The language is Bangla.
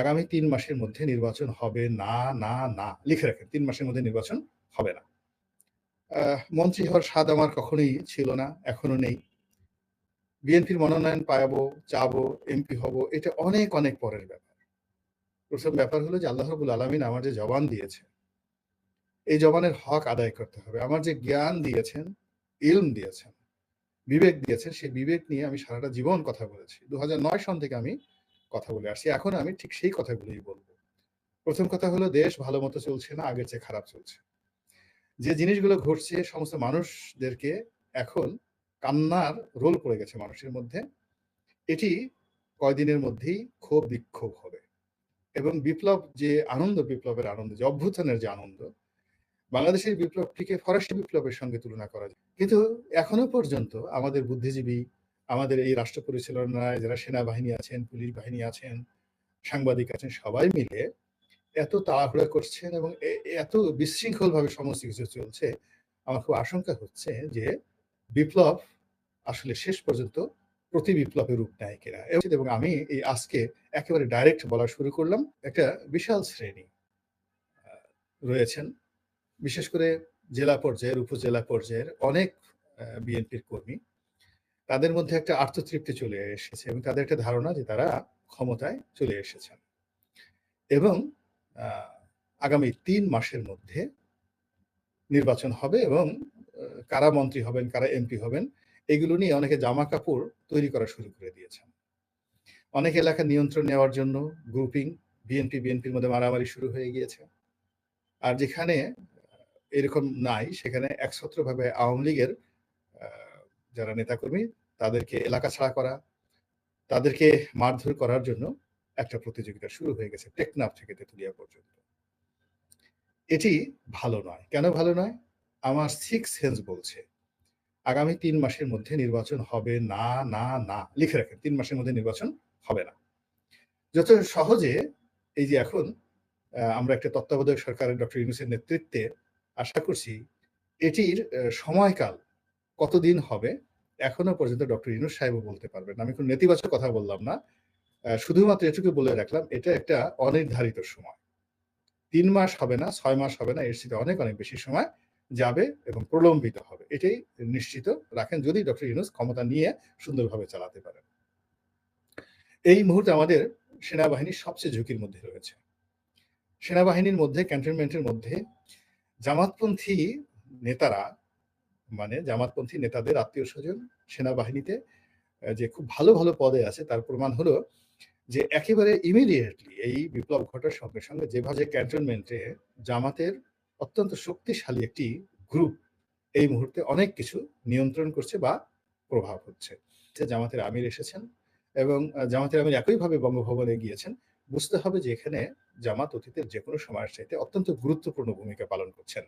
আগামী তিন মাসের মধ্যে নির্বাচন হবে না না না। লিখে রাখেন, তিন মাসের মধ্যে নির্বাচন হবে না। মন্ত্রী হওয়ার স্বাদ আমার কখনোই ছিল না, এখনও নেই। বিএনপির মনোনয়ন পাবো, চাবো, এমপি হব, এটা অনেক অনেক পরের ব্যাপার। প্রথম ব্যাপার হলো যে আল্লাহ রবুল আলমিন আমার যে জবান দিয়েছে এই জবানের হক আদায় করতে হবে। আমার যে জ্ঞান দিয়েছেন, ইলম দিয়েছেন, বিবেক দিয়েছেন, সেই বিবেক নিয়ে আমি সারাটা জীবন কথা বলেছি। দু সন থেকে আমি কথা বলে আসছি। এখন আমি ঠিক সেই কথাগুলোই বলব। প্রথম কথা হলো, দেশ ভালো মতো চলছে না, আগের চেয়ে খারাপ চলছে? যে জিনিসগুলো ঘটছে, সমস্ত মানুষদেরকে এখন কান্নার রোল পড়ে গেছে মানুষের মধ্যে। এটি কয়দিনের মধ্যেই ক্ষোভ বিক্ষোভ হবে। এবং বিপ্লব যে আনন্দ, বিপ্লবের আনন্দ, যে অভ্যুত্থানের যে আনন্দ, বাংলাদেশের বিপ্লবটিকে ফরাসি বিপ্লবের সঙ্গে তুলনা করা যায়। কিন্তু এখনও পর্যন্ত আমাদের বুদ্ধিজীবী আমাদের এই রাষ্ট্র পরিচালনায় যারা সেনাবাহিনী আছেন, পুলিশ বাহিনী আছেন, সাংবাদিক আছেন, সবাই মিলে এত তাড়াহুড়া করছেন এবং এত বিশৃঙ্খল ভাবে সমস্ত কিছু চলছে, আমার খুব আশঙ্কা হচ্ছে যে বিপ্লব আসলে শেষ পর্যন্ত প্রতি বিপ্লবের রূপ নেয় কিনা। এবং আমি এই আজকে একেবারে ডাইরেক্ট বলা শুরু করলাম, একটা বিশাল শ্রেণি রয়েছেন। বিশেষ করে জেলা পর্যায়ের, উপজেলা পর্যায়ের অনেক বিএনপির কর্মী। তাদের মধ্যে একটা আত্মতৃপ্তি চলে এসেছে এবং তাদের একটা ধারণা যে তারা ক্ষমতায় চলে এসেছেন। এবং আগামী তিন মাসের মধ্যে নির্বাচন হবে এবং কারা মন্ত্রী হবেন, কারা এমপি হবেন, এগুলো নিয়ে অনেকে জামা কাপড় তৈরি করা শুরু করে দিয়েছেন। অনেক এলাকা নিয়ন্ত্রণ নেওয়ার জন্য গ্রুপিং বিএনপি বিএনপির মধ্যে মারামারি শুরু হয়ে গিয়েছে। আর যেখানে, এরকম নাই, সেখানে একছত্রভাবে আওয়ামী লীগের যারা নেতাকর্মী, তাদেরকে এলাকা ছাড়া করা, তাদেরকে মারধর করার জন্য একটা প্রতিযোগিতা শুরু হয়ে গেছে, টেকনাফ থেকে তেতুলিয়া পর্যন্ত। এটি ভালো নয়। কেন ভালো নয়? আমার সিক্স সেন্স বলছে, আগামী তিন মাসের মধ্যে নির্বাচন হবে না না না, লিখে রাখেন, তিন মাসের মধ্যে নির্বাচন হবে না। যত সহজে এই যে এখন আমরা একটা তত্ত্বাবধায়ক সরকারের ডক্টর ইউনুসের নেতৃত্বে আশা করছি, এটির সময়কাল কতদিন হবে? এখনও পর্যন্ত ডক্টর ইউনুস সাহেবও বলতে পারবেন আমি কোনো নেতিবাচক কথা বললাম না। শুধুমাত্র এটুকু বলে রাখলাম, এটা একটা অনির্ধারিত সময়। তিন মাস হবে না, ছয় মাস হবে না, এর সাথে অনেক অনেক বেশি সময় যাবে এবং প্রলম্বিত হবে। এটাই নিশ্চিত রাখেন যদি ডক্টর ইউনুস ক্ষমতা নিয়ে সুন্দরভাবে চালাতে পারেন। এই মুহূর্তে আমাদের সেনাবাহিনী সবচেয়ে ঝুঁকির মধ্যে রয়েছে। সেনাবাহিনীর মধ্যে, ক্যান্টনমেন্টের মধ্যে জামাতপন্থী নেতারা মানে জামাতপন্থী নেতাদের আত্মীয় স্বজন সেনাবাহিনীতে যে খুব ভালো ভালো পদে আছে, তার প্রমাণ হলো যে একেবারে ইমিডিয়েটলি এই বিপ্লব ঘটার সঙ্গে সঙ্গে যেভাবে ক্যান্টনমেন্টে জামাতের অত্যন্ত শক্তিশালী একটি গ্রুপ এই মুহূর্তে অনেক কিছু নিয়ন্ত্রণ করছে বা প্রভাব হচ্ছে। জামাতের আমির এসেছেন এবং জামাতের আমির একইভাবে বঙ্গভবনে গিয়েছেন। বুঝতে হবে যে এখানে জামাত অতীতের যে কোনো সময়ের চাইতে অত্যন্ত গুরুত্বপূর্ণ ভূমিকা পালন করছেন।